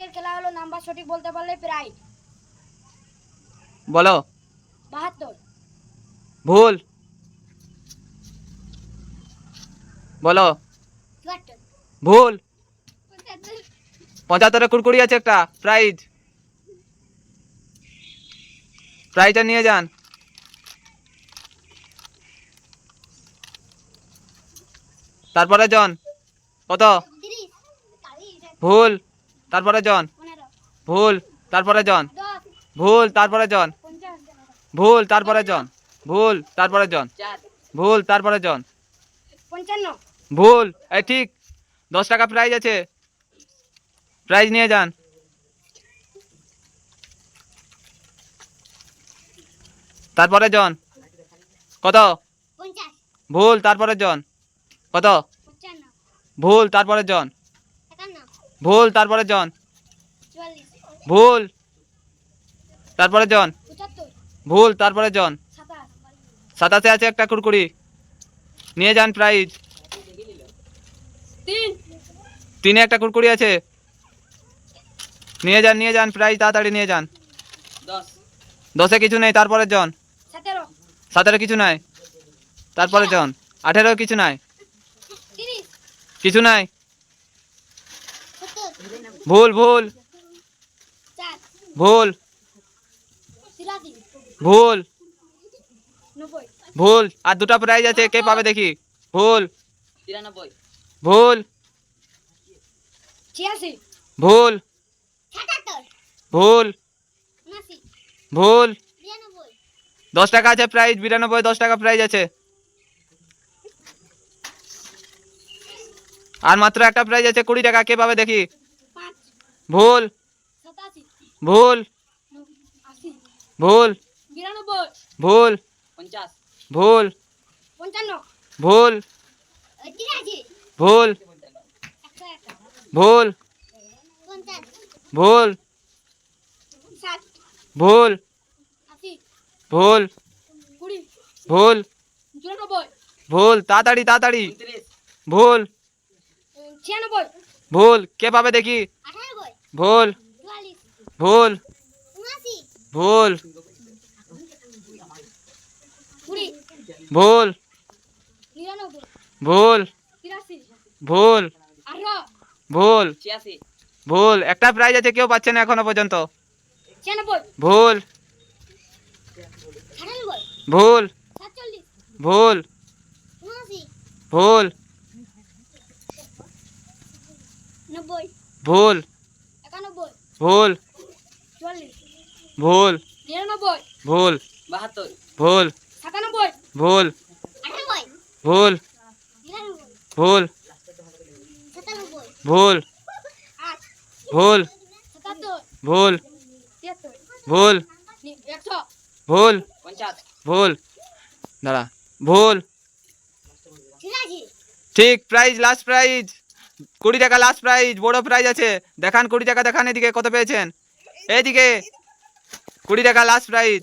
খেলা হলো নাম্বার সঠিক বলতে পারলে প্রাইজ বলো। বাহাত্তর। ভুল। বলো। ভুল। পঁচাত্তরে। কুড়কুড়ি আছে একটা। প্রাইজ প্রাইজটা নিয়ে যান। তারপরে জন। কত? ভুল। তারপরে জন। ভুল তারপরে জন। ভুল তারপরে জন। ভুল তারপরে জন। ভুল তারপরে জন। ভুল তারপরে জন। ভুল এই ঠিক। দশ টাকা প্রাইজ আছে। প্রাইজ নিয়ে যান। তারপরে জন। কত? ভুল তারপরে জন। কত? ভুল তারপরে জন। ভুল তারপরে জন। ভুল তারপরে জন। ভুল তারপরে জন। সাতাশে। আছে একটা কুড়কুড়ি। নিয়ে যান প্রাইজ তিনে। একটা কুড়কুড়ি আছে। নিয়ে যান নিয়ে যান প্রাইজ তাড়াতাড়ি নিয়ে যান। দশে। কিছু নেই তারপরে জন। সতেরো। কিছু নাই। তারপরে জন। আঠেরো কিছু নাই। কিছু নাই। ভুল ভুল। ভুল। ভুল। ভুল। আর দুটো প্রাইজ আছে, কে পাবে দেখি? ভুল। ভুল। ভুল। ভুল। ভুল। দশ টাকা আছে প্রাইজ বিরানব্বই, দশ টাকা প্রাইজ আছে। আর মাত্র একটা প্রাইজ আছে, কুড়ি টাকা, কে পাবে দেখি? ভুল সাতাশি ভুল আশি ভুল বিরানব্বই ভুল পঞ্চাশ ভুল পঞ্চান্ন ভুল তিরাশি ভুল একশো একটা ভুল পঞ্চাশ ভুল ষাট ভুল আশি ভুল কুড়ি ভুল চুরানব্বই ভুল তাড়াতাড়ি তাড়াতাড়ি উনত্রিশ ভুল ছিয়ানব্বই ভুল কে পাবে দেখি আঠানব্বই ভুল ভুল ভুল ভুল ভুল ভুল ভুল ভুল একটা প্রাইজ আছে কেউ পাচ্ছে না এখনও পর্যন্ত ভুল ভুল ভুল ভুল ভুল ভুল চুয়াল্লিশ ভুল নিরানব্বই ভুল বাহাত্তর ভুল সাতানব্বই ভুল আটানব্বই ভুল নিরানব্বই ভুল সাতানব্বই ভুল আট ভুল সাতাত্তর ভুল তিয়াত্তর ভুল নি- একশো ভুল পঞ্চাশ ভুল দাঁড়া ভুল ছিয়াশি ঠিক প্রাইজ লাস্ট প্রাইজ কুড়ি টাকা লাস্ট প্রাইজ বড় প্রাইজ আছে। দেখান কুড়ি টাকা, দেখান এদিকে কত পেয়েছেন। এইদিকে। কুড়ি টাকা লাস্ট প্রাইজ